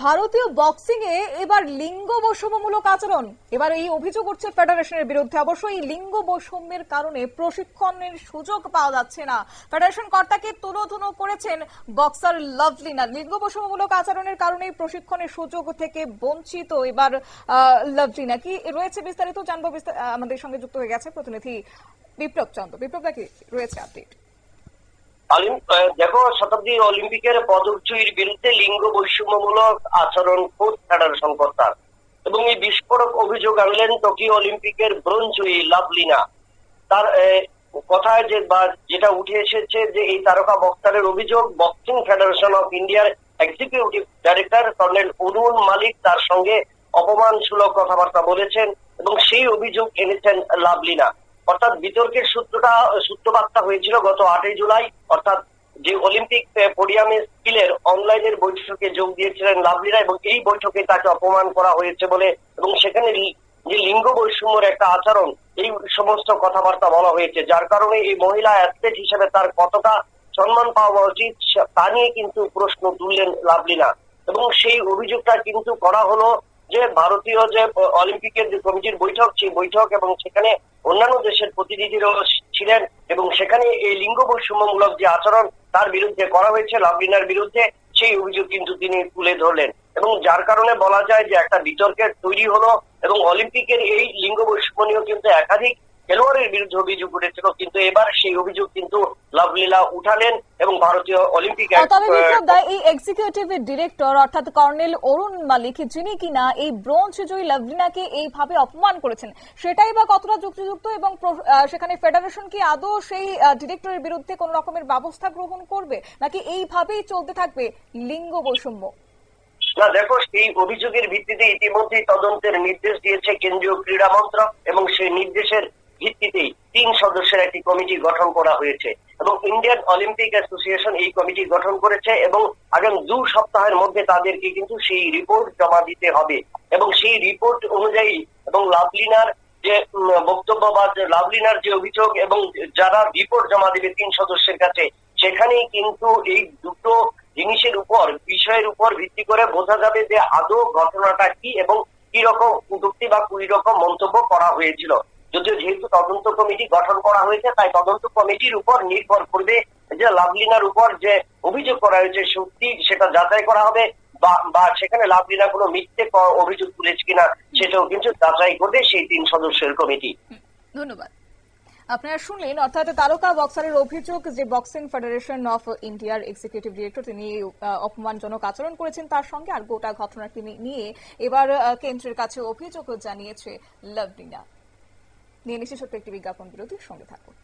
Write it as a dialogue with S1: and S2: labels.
S1: ভারতীয় বক্সিং এ এবার লিঙ্গ বৈষম্যমূলক আচরণ। এবার এই অভিযোগ উঠছে ফেডারেশনের বিরুদ্ধে। অবশ্য এই লিঙ্গ বৈষম্যের কারণে প্রশিক্ষণের সুযোগ পাওয়া যাচ্ছে না। ফেডারেশন কর্তাকে তুলোধুনো করেছেন বক্সার লাভলিনা লিঙ্গ বৈষম্যমূলক আচরণের কারণে প্রশিক্ষণের সুযোগ থেকে বঞ্চিত এবার লাভলিনা কি রয়েছে বিস্তারিত জানব আমাদের সঙ্গে যুক্ত হয়ে গেছে প্রতিনিধি বিপ্লব চন্দ্র। বিপ্লব কি রয়েছে আপডেট
S2: দেখো শতাব্দী অলিম্পিকের পদক বিরুদ্ধে লিঙ্গ বৈষম্যমূলক আচরণ খোদ ফেডারেশন কর্তার এবং এই বিস্ফোরক অভিযোগ আনলেন টোকিও অলিম্পিকের ব্রোঞ্জ জয়ী লাভলিনা। তার কথায় যে বা, যেটা উঠে এসেছে যে এই তারকা বক্তারের অভিযোগ, বক্সিং ফেডারেশন অফ ইন্ডিয়ার executive director colonel Arun Malik তার সঙ্গে অপমানসূলক কথাবার্তা বলেছেন এবং সেই অভিযোগ এনেছেন লাভলিনা। অর্থাৎ বিতর্কের সূত্রটা, সূত্রপাতটা হয়েছিল গত আটই জুলাই। অর্থাৎ যে অলিম্পিক পোডিয়ামে স্কিলের অনলাইনের বৈঠকে যোগ দিয়েছিলেন লাভলিনা এবং এই বৈঠকে তাকে অপমান করা হয়েছে বলে এবং সেখানে যে লিঙ্গ বৈষম্যের একটা আচরণ, এই সমস্ত কথাবার্তা বলা হয়েছে। যার কারণে এই মহিলা অ্যাথলেট হিসেবে তার কতটা সম্মান পাওয়া উচিত তা নিয়ে কিন্তু প্রশ্ন তুললেন লাভলিনা। এবং সেই অভিযোগটা কিন্তু করা হলো যে ভারতীয় যে অলিম্পিকের যে কমিটির বৈঠক, সেই বৈঠক এবং সেখানে অন্যান্য দেশের প্রতিনিধিরাও ছিলেন এবং সেখানে এই লিঙ্গ বৈষম্যমূলক যে আচরণ তার বিরুদ্ধে করা হয়েছে লাভলিনার বিরুদ্ধে সেই অভিযোগ কিন্তু তিনি তুলে ধরলেন। এবং যার কারণে বলা যায় যে একটা বিতর্কের তৈরি হলো এবং অলিম্পিকের এই লিঙ্গ বৈষম্য নিয়েও কিন্তু একাধিক খেলোয়াড়ের বিরুদ্ধে অভিযোগ উঠেছিল কিন্তু এবার সেই অভিযোগ কিন্তু লাভলীলা উঠালেন এবং ভারতীয় অলিম্পিক
S1: তবে বিপ্লব দা এই এক্সিকিউটিভ ডিরেক্টর অর্থাৎ কর্নেল অরুণ মালিক যিনি কিনা এই ব্রোঞ্জ জয়ী লাভলিনাকে এইভাবে অপমান করেছেন সেটাই বা কতটা যুক্তিযুক্ত এবং সেখানে ফেডারেশন কি আদৌ সেই ডিরেক্টরের বিরুদ্ধে কোন রকমের ব্যবস্থা গ্রহণ করবে নাকি এইভাবেই চলতে থাকবে লিঙ্গ বৈষম্য?
S2: না দেখো সেই অভিযোগের ভিত্তিতে ইতিমধ্যেই তদন্তের নির্দেশ দিয়েছে কেন্দ্রীয় ক্রীড়া মন্ত্রক এবং সেই নির্দেশের তিন সদস্যের একটি কমিটি গঠন করা হয়েছে এবং ইন্ডিয়ান অলিম্পিক অ্যাসোসিয়েশন এই কমিটি গঠন করেছে এবং আগামী দু সপ্তাহের মধ্যে তাদেরকে কিন্তু সেই রিপোর্ট জমা দিতে হবে এবং সেই রিপোর্ট অনুযায়ী এবং লাভলিনার যে বক্তব্য বা লাভলিনার যে অভিযোগ এবং যারা রিপোর্ট জমা দেবে তিন সদস্যের কাছে, সেখানেই কিন্তু এই দুটো জিনিসের উপর, বিষয়ের উপর ভিত্তি করে বোঝা যাবে যে আদৌ ঘটনাটা কি এবং কি রকম কুটুক্তি বা কুড়ি রকম মন্তব্য করা হয়েছিল। যদিও যেহেতু তদন্ত কমিটি গঠন করা হয়েছে, তাই তদন্ত কমিটির উপর নির্ভর করবে যে লাভলিনার উপর যে অভিযোগ করা হয়েছে সত্যি সেটা যাচাই করা হবে বা সেখানে লাভলিনা কোনো মিথ্যে অভিযোগ তুলেছে কিনা সেটাও কিন্তু যাচাই করবে সেই তিন সদস্যের কমিটি।
S1: ধন্যবাদ। আপনারা শুনলেন, অর্থাৎ তারকা বক্সারের অভিযোগ যে বক্সিং ফেডারেশন অফ ইন্ডিয়ার এক্সিকিউটিভ ডিরেক্টর তিনি অপমানজনক আচরণ করেছেন, তার সঙ্গে আর গোটা ঘটনাটি নিয়ে এবার কেন্দ্রের কাছে অভিযোগ জানিয়েছে লাভলিনা। নিয়ে নিচ্ছে একটি বিজ্ঞাপন বিরতির সঙ্গে থাকুন।